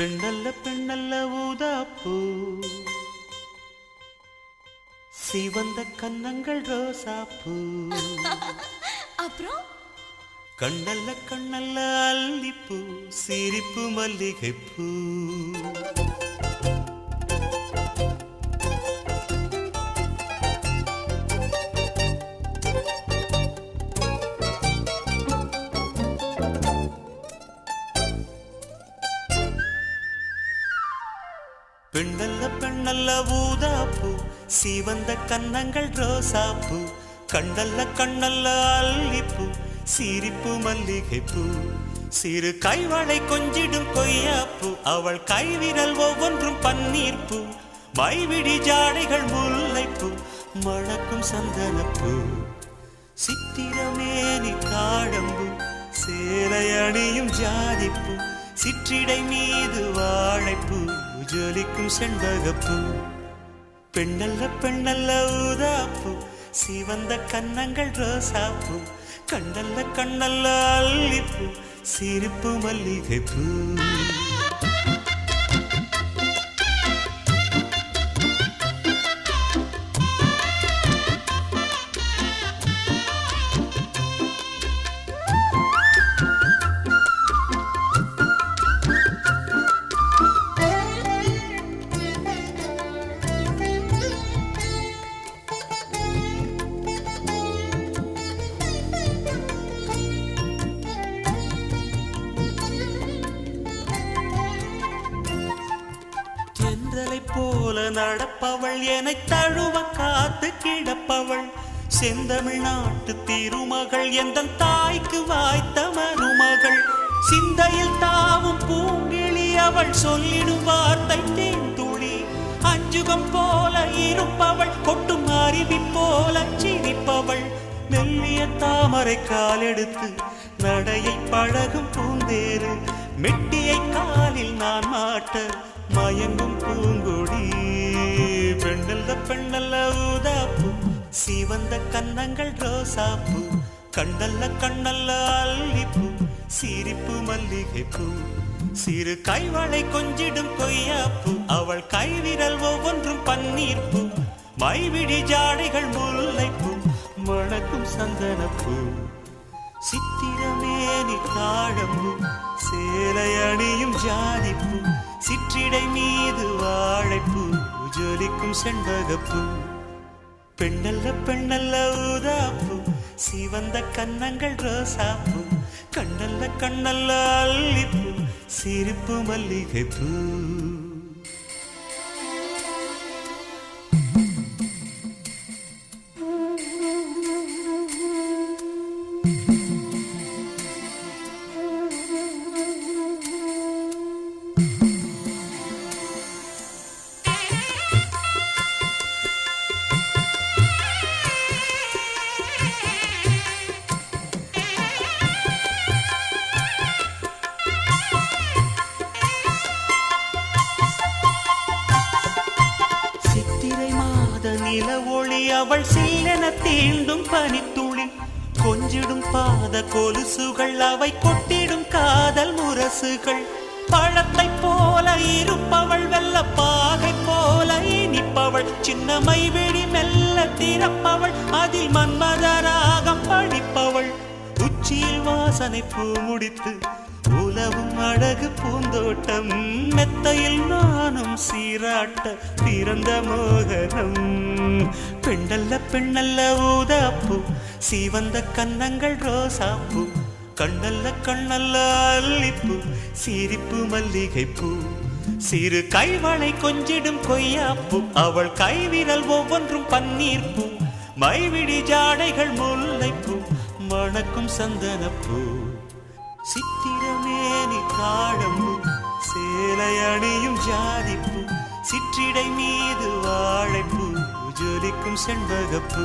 பெண்ணல்ல பெண்ணல்ல ஊதாப்பூ. சிவந்த கன்னங்கள் ரோசாப்பூ. அப்புறம்? கண்ணல்ல கண்ணல்ல அல்லிப்பூ சிரிப்பு மல்லிகைப்பூ. பெண்ணல்ல ஊதாப்பூ சிவந்த கன்னங்கள் ரோசாப்பு கண்ணல்ல கண்ணல்ல அல்லிப்பு சிரிப்பு மல்லிகைப்பூ. சிறு கைவளை கொஞ்சிடும் கொய்யாப்பு அவள் கைவிரல் ஒவ்வொன்றும் பன்னீர்ப்பு. மைவிடி ஜாடைகள் முல்லைப்பு மணக்கும் சந்தனப்பூ. சித்திரமேனி காடம்பு சேலை அணியும் ஜாதிப்பு சிற்றிடை மீது வாழைப்பூ. ஜொலிக்கும் செண்பகப்பூ. பெண்ணல்ல பெண்ணல்ல ஊதாப்பூ. சிவந்த கன்னங்கள் ரோசாப்பூ. கண்ணல்ல கண்ணல்ல அல்லிப்பூ. சிரிப்பு மல்லிகைப்பூ. செந்தமிழ் நாட்டு திருமகள் எந்த தாய்க்கு வாய்த்த மருமகள். சிந்தையில் தாவும் பூங்கிழி அவள் சொல்லிடும் வார்த்தை தேந்துளி அஞ்சுகம் போல இருப்பவள் கொட்டும் அருவி போல சிரிப்பவள். மெல்லிய தாமரை காலெடுத்து நடையை பழகும் பூந்தேறு. மெட்டியை காலில் நான் மாட்ட மயங்கும் பூங்கொடி. பெண்ணல்ல பெண்ணல்ல சிவந்த கன்னங்கள் ரோசாப்பூ கண்ணல்ல கண்ணல்ல அல்லிப்பூ சிரிப்பு மல்லிகைப்பூ. சிறு கைவளை கொஞ்சிடும் கொய்யாப்பூ அவள் கைவிரல் ஒவ்வொன்றும் பன்னீர்ப்பூ. மைவிடி ஜாடைகள் முல்லைப்பூ மணக்கும் சந்தனப்பூ. சித்திரமேனி காடம்பு சேலை அணியும் ஜாதிப்பூ. சிற்றிடை மீது வாழைப்பூ ஜொலிக்கும் செண்பகப்பூ. பெண்ணல்ல பெண்ணல்ல ஊதாப்பூ. சிவந்த கன்னங்கள் ரோசாப்பூ. கண்ணல்ல கண்ணல்ல அல்லிப்பூ. சிரிப்பு மல்லிகை பூ சின்னமை வெடி மெல்ல திறப்பவள் அதில் மன்மதராகம் படிப்பவள். உச்சியில் வாசனை பூ முடித்து உலவும் அழகு பூந்தோட்டம் மெத்தையில் நானும் சீராட்ட பிறந்த மோகனம். பெண்ணல்ல பெண்ணல்ல ஊதாப்பூ சீவந்த கன்னங்கள் ரோசாப்பூ. கண்ணல்ல கண்ணல்ல அல்லிப்பு சிரிப்பு மல்லிகைப்பூ. சிறு கைவளை கொஞ்சிடும் கொய்யாப்பு அவள் கைவிரல் ஒவ்வொன்றும் பன்னீர்ப்பு மைவிடி ஜாடைகள் முல்லைப்பூ மணக்கும் சந்தனப்பூ. சித்திரமேனி காடம்பு சேலை அணியும் ஜாதிப்பூ சிற்றிடை மீது வாழைப்பூ ஜொலிக்கும் செண்பகப்பூ.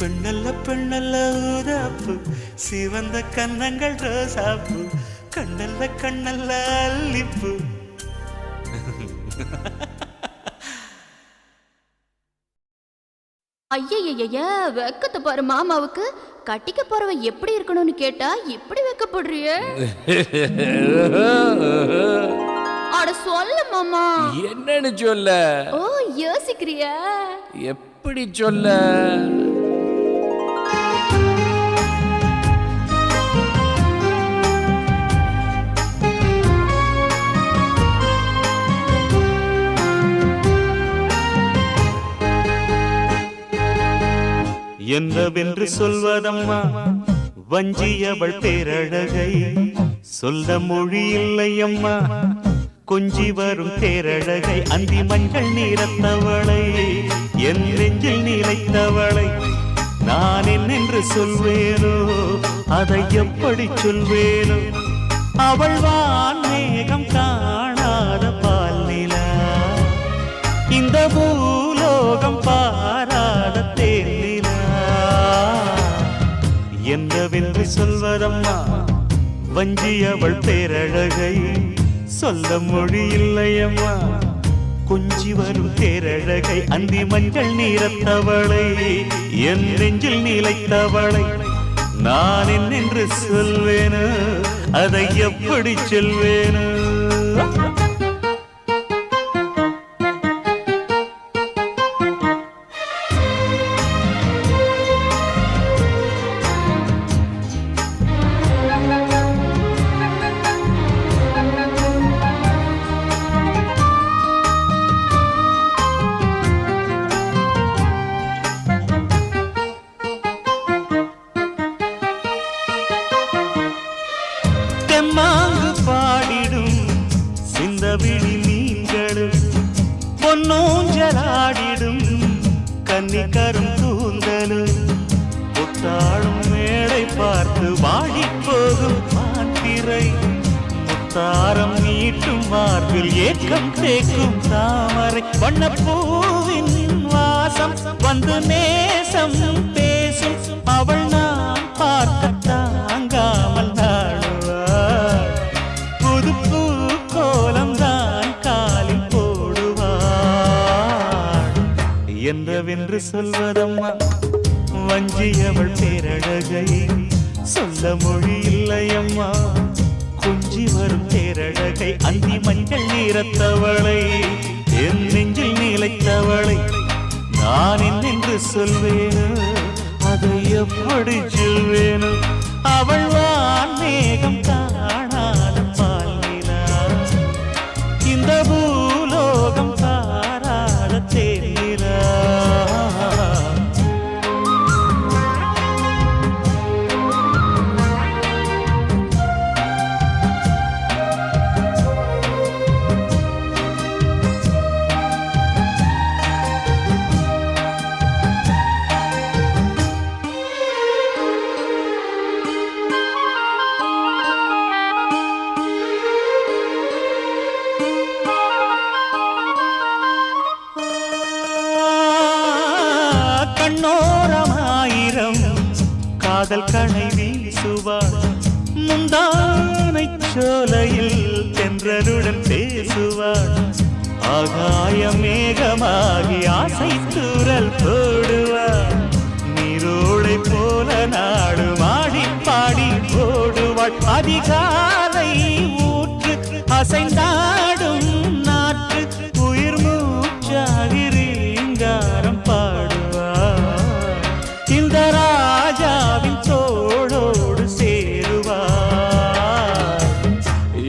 பெண்ணல்ல பெண்ணல்ல ஊதாப்பு சிவந்த கன்னங்கள் ரோசாப்பு கண்ணல்ல கண்ணல்ல அல்லிப்பு. ஐயய்யய்ய வெக்கத்தை பாரு மாமாவுக்கு. கட்டிக்க போறவன் எப்படி இருக்கணும்னு கேட்டா இப்படி வெக்கப்படுறியே. அட சொல்ல மாமா. என்னன்னு சொல்ல? ஓ யோசிக்கிறியா. எப்படி சொல்ல? என்னவென்று சொல்வதம்மா? வஞ்சியவள் பேரழகை சொல்ல மொழி இல்லையம்மா. கொஞ்சி வரும் பேரழகை அந்தி மஞ்சள் நீரத்தவளை என் நெஞ்சில் நீளைத்தவளை நான் என்னென்று சொல்வேனோ? அதை எப்படி சொல்வேனோ? அவள் வான் மேகம் காணாத பால் நிலா இந்த பூலோகம் பாரா என்னவென்று சொல்வதம்மா வஞ்சி அவள் பேரழகை சொல்ல மொழி இல்லையம்மா கொஞ்சி வரும் தேரழகை அந்தி மஞ்சள் நீரத்தவளை என் நெஞ்சில் நிலைத்தவளை நான் என்னென்று சொல்வேனோ அதை எப்படி சொல்வேனோ? கன்னிக்கரும் கூந்தலும் புத்தாளும் மேடை பார்த்து வாடிப் போகும் மாத்திரை. முத்தாரம் நீட்டும் மார்பில் ஏக்கம் தேக்கும் தாமரை. வண்ணப்பூவின் வாசம் வந்து நேசம் பேசும் அவள் நான். என்று சொல்வதம்மா. வஞ்சியவள் பேரழகை சொல்ல மொழி இல்லையம்மா. குஞ்சி வரும் பேரழகை அந்தி மஞ்சள் நீரத்தவளை என் நெஞ்சில் நீளைத்தவளை நான் என்னென்று சொல்வேனோ அதை எப்படி சொல்வேனோ? அவள் வான் மேகம் காணாத பால் இந்த பூ கண்ணோரமாயிரம் காதல் கணை வீசுவார். முந்தானை சோலையில் தென்றலுடன் பேசுவார். ஆகாய மேகமாகி ஆசை தூரல் போடுவார். நீரோடை போல நாடு மாடி பாடி போடுவாள். அதிகாலை ஊற்று அசைந்தாள்.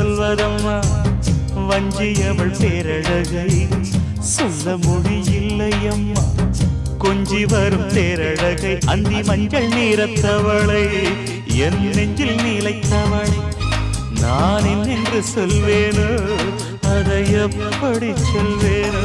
சொல்வதம்மா வஞ்சியவள் பேரழகை. சொல்ல முடியில்லையம்மா கொஞ்சி வரும் தேரழகை அந்தி மஞ்சள் நீரத்தவளை என் நெஞ்சில் நிலைத்தவளை. நான் என்னென்று சொல்வேனோ அதை எப்படி சொல்வேனோ.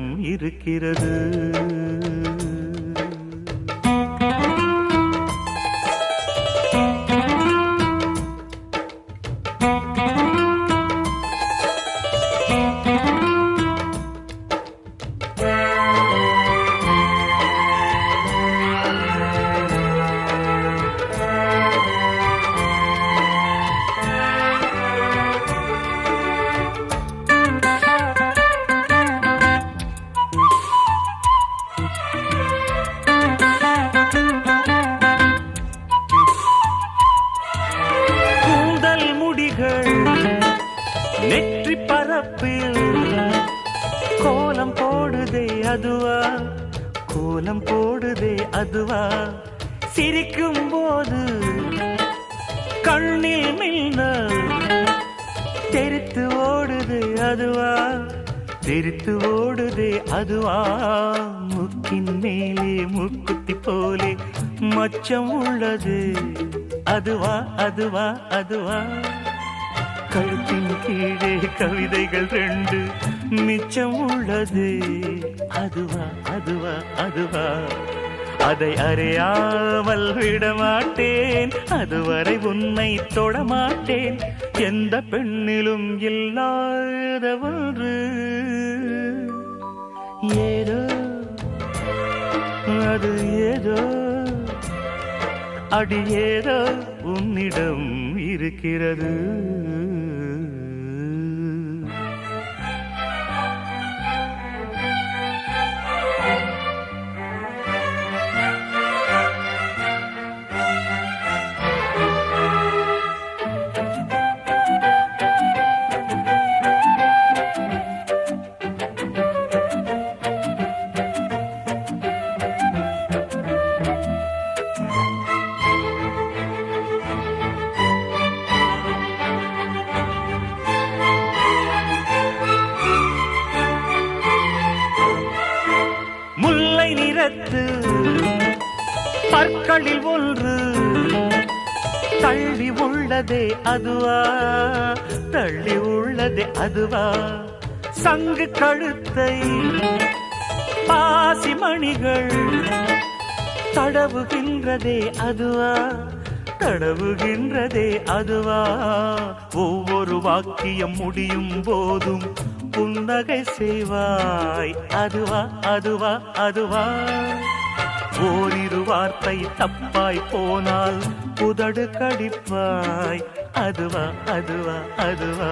இருக்கிறது. ஓடுதே அதுவா? முக்கின் மேலே முக்குத்தி போலே மச்சம் உள்ளது. அதுவா அதுவா அதுவா? கழுத்தின் கீழே கவிதைகள் ரெண்டு மிச்சம் உள்ளது. அதுவா அதுவா அதுவா? அதை அறியாமல் விடமாட்டேன். அதுவரை உன்னை தொடமாட்டேன். எந்த பெண்ணிலும் இல்லாத ஒன்று ஏதோ அது ஏதோ அடி ஏதோ உன்னிடம் இருக்கிறது. அதுவா? சங்கு கழுத்தை பாசி மணிகள் தடவுகின்றதே அதுவா? தடவுகின்றதே அதுவா? ஒவ்வொரு வாக்கியம் முடியும் போதும் புன்னகை செய்வாய். அதுவா அதுவா அதுவா? ஓரிரு வார்த்தை தப்பாய் போனால் புதடு கடிப்பாய். அதுவா அதுவா அதுவா?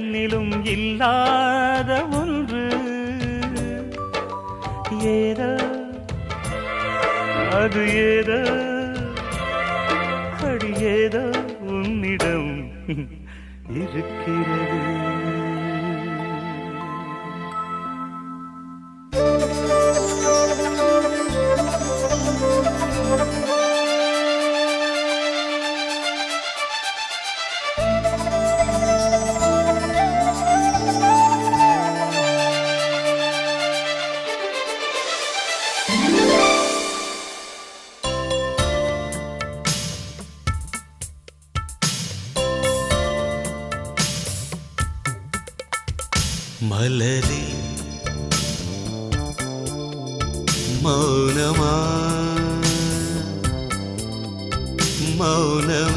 பெண்ணிலும் இல்லாத ஒன்று. ஏதோ அது ஏதோ அடி ஏதோ உன்னிடம் இருக்கிறது. అలరి మౌనమా? మౌనమా?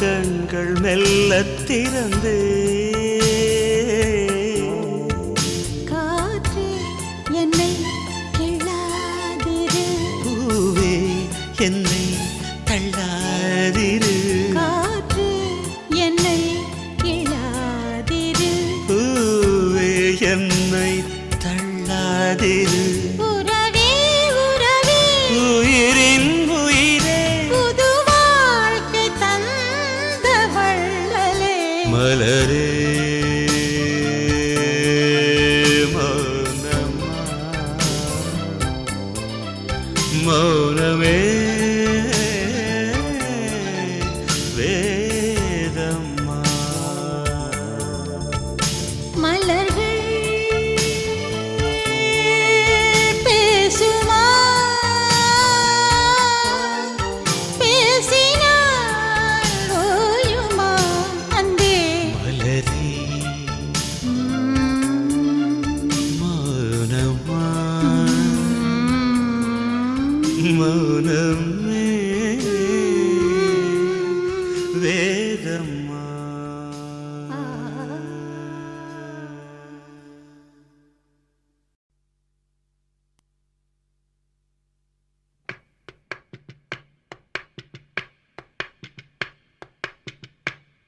கண்கள் மெல்ல திறந்தே மலரே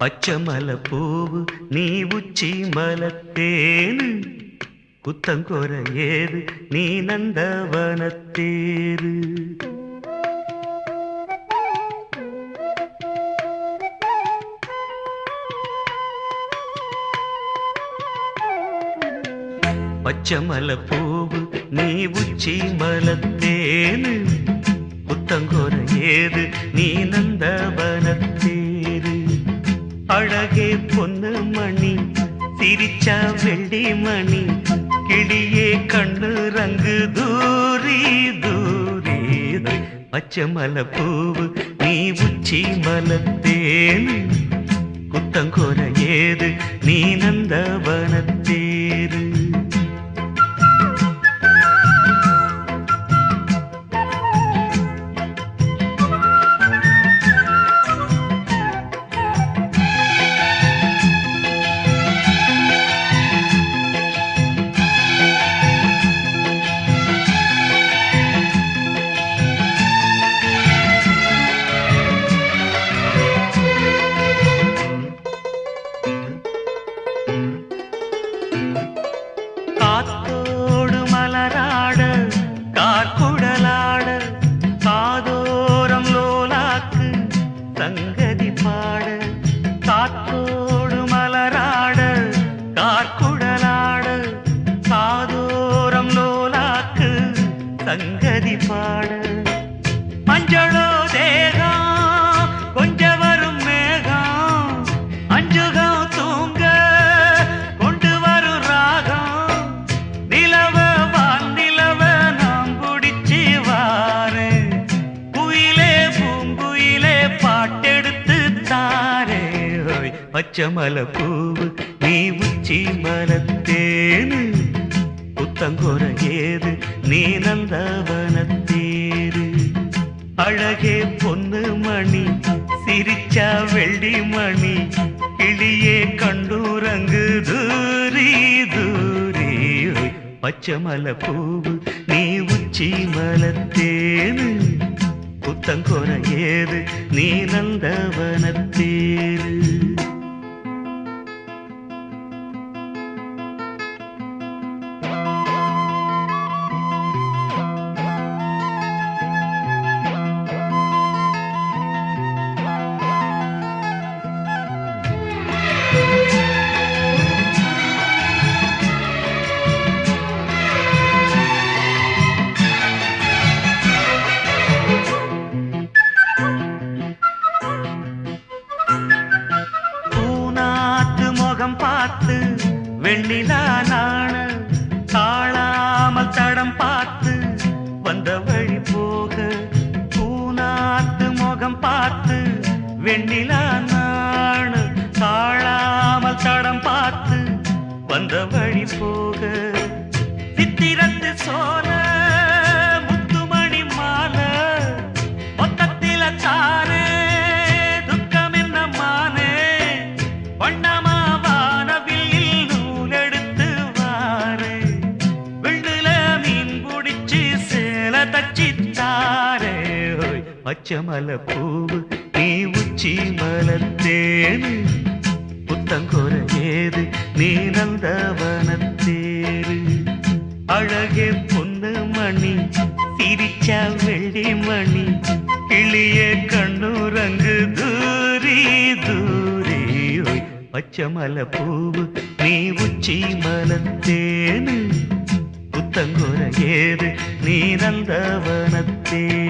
பச்சமல பூவு நீ உச்சி மலத்தேனு? குத்தங்கோர ஏது நீ நந்தவனத்தேரு பச்சமல பூவு நீ உச்சி மலத்தேனு? புத்தங்கோர ஏது நீ நந்தவன அழகே பொண்ணு மணி சிரிச்சா வெள்ளி மணி கிளியே கண்ணு ரங்கு தூரி தூரி பச்சை மலை பூவு நீ உச்சி மலத்தேனு குத்தங்கோர ஏது நீ நந்தவனத்தேரு பச்சமல பூவு நீ உச்சி மலத்தேனு புத்தங்கோர ஏது நீ நந்தவனத்தேரு அழகே பொண்ணு மணி சிரிச்சா வெள்ளி மணி கிளியே கண்டூரங்கு தூரி தூரி. பச்சமல பூவு நீ உச்சி மலத்தேனு புத்தங்கோர ஏது நீ நந்தவனத்தேரு பச்சமல பூவு நீ உச்சி மலத்தேனு புத்தங்கோர ஏது நீ நந்த வனத்தேரு அழகே பொண்ணு மணி சிரிச்சா வெள்ளி மணி. கிளிய கண்ணுரங்கு தூரி தூரி. பச்சமல பூவு நீ உச்சி மலத்தேனு புத்தங்கோர ஏது நீ நந்தவனத்தேரு